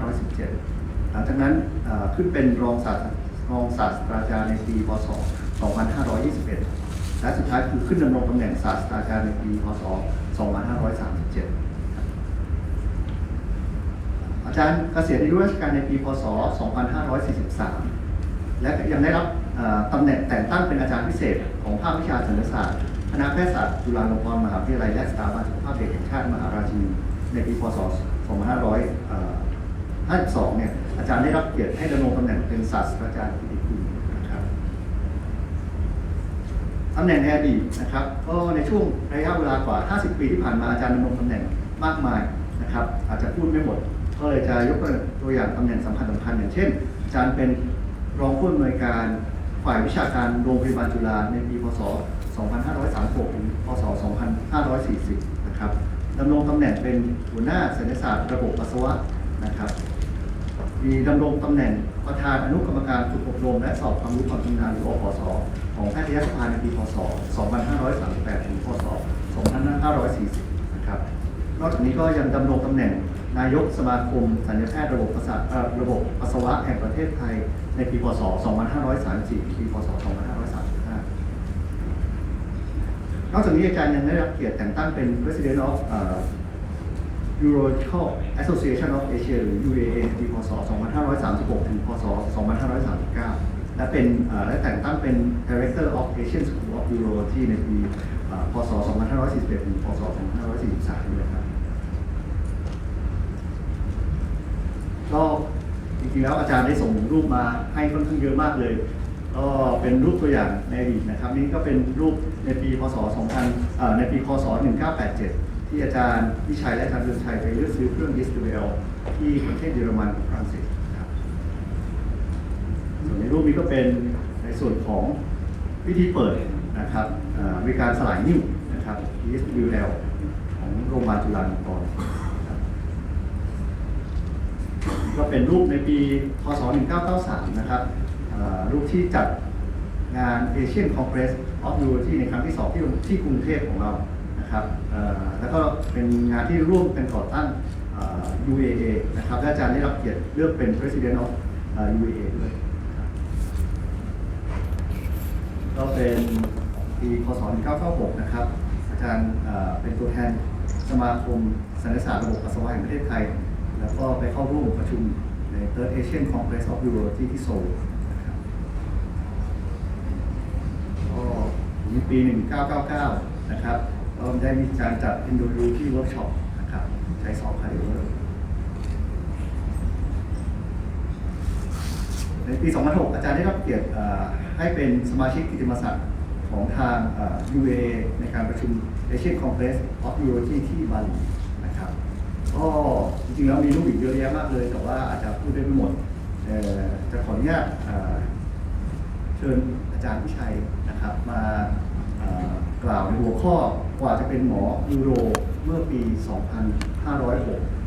117 หลังจากนั้นขึ้นเป็นรองศาสตรารองศาสตราจารย์ในปี พศ 2521 และสุดท้ายคือขึ้นดำรงตำแหน่งศาสตราจารย์ในปี พศ 2537อาจารย์เกษียณอายุราชการในปี พศ 2543 และยังได้รับตำแหน่งแต่งตั้งเป็นอาจารย์พิเศษ ของภาควิชาศัลยศาสตร์ คณะแพทยศาสตร์จุฬาลงกรณ์มหาวิทยาลัยและสถาบันสุขภาพเด็กแห่งชาติมหาราชินีในปี พศ 2552เนี่ยอาจารย์ได้รับเกียรติให้ดำรงตำแหน่งเป็นศาสตราจารย์กิติคุณนะครับตำแหน่งในอดีตนะครับก็ในช่วงระยะเวลากว่า 50 ปีที่ผ่านมาอาจารย์ดำรงตำแหน่งมากมายนะครับ อาจจะพูดไม่หมด ก็เลยจะยกตัวอย่างตำแหน่งสำคัญสำคัญอย่างเช่น อาจารย์เป็นรองผู้อำนวยการฝ่ายวิชาการโรงพยาบาลจุฬาในปีพศ 2536 ถึง พศ 2540 นะครับดำรงตำแหน่งเป็นหัวหน้าศัลยศาสตร์ระบบปัสสาวะนะครับ มีดำรงตำแหน่งประธานอนุกรรมการฝึกอบรม และสอบความรู้ความชำนาญหรืออพสของแพทยสภาในปีพศ 2538 ถึงพศ 2540 นะครับ นอกจากนี้ก็ยังดำรงตำแหน่งนายกสมาคมสัญญาแพทย์ระบบประสาทระบบปัสสาวะแห่งประเทศไทยในปีพศ 2534 ปีพศ 2535 นอกจากนี้อาจารย์ยังได้รับเกียรติแต่งตั้งเป็น President of Urological Association of Asia หรือ UAA ในปีพศ 2536 ถึง พศ 2539 และเป็นและแต่งตั้งเป็น Director of Asian School of Urology ในปี พศ 2541 ถึง พศ 2543 ด้วยครับก็จริงๆแล้วอาจารย์ได้ส่งรูปมาให้ค่อนข้างเยอะมากเลย ก็เป็นรูปตัวอย่างในอดีตนะครับ นี่ก็เป็นรูปในปี พศ 2000ในปีคศ1987 ที่อาจารย์วิชัยและอาจารย์เดือนชัยไปเลือกซื้อเครื่องดิสติเวลที่ประเทศเยอรมันฝรั่งเศสนะครับส่วนในรูปนี้ก็เป็นในส่วนของวิธีเปิดนะครับเอ่อมีการสลายนิ่วนะครับ DSWL ของโรงพยาบาลจุฬาลงกรณ์นะครับก็เป็นรูปในปีพศ 1993 นะครับรูปที่จัดงาน Asian Congress of Urology ในครั้งที่ 2 ที่ที่กรุงเทพของเรา นะครับแล้วก็เป็นงานที่ร่วมเป็นก่อตั้ง UAA นะครับและอาจารย์ได้รับเกียรติเลือกเป็น President of UAA ด้วยก็เป็นปีพศ1996 นะครับ อาจารย์เป็นตัวแทนสมาคมศัลยศาสตร์ระบบปัสสาวะแห่งประเทศไทย แล้วก็ไปเข้าร่วมประชุมใน Third Asian Congress of Urology ที่โซลนะครับก็ในปี 1999 นะครับ ก็ได้มีการจัด Endourology Workshop นะครับใช้สอบคาร์ดิโอในปี 2006 อาจารย์ได้รับเกียรติให้เป็นสมาชิกกิติมศักดิ์ของทาง UA ในการประชุม Asian Congress of Urology ที่บาหลีนะครับก็จริงๆแล้วมีรูปอีกเยอะแยะมากเลย แต่ว่าอาจจะพูดได้ไม่หมดเอ่อจะขออนุญาตเชิญอาจารย์พิชัยนะครับมา กล่าวในหัวข้อกว่าจะเป็นหมอยูโรเมื่อปี 2506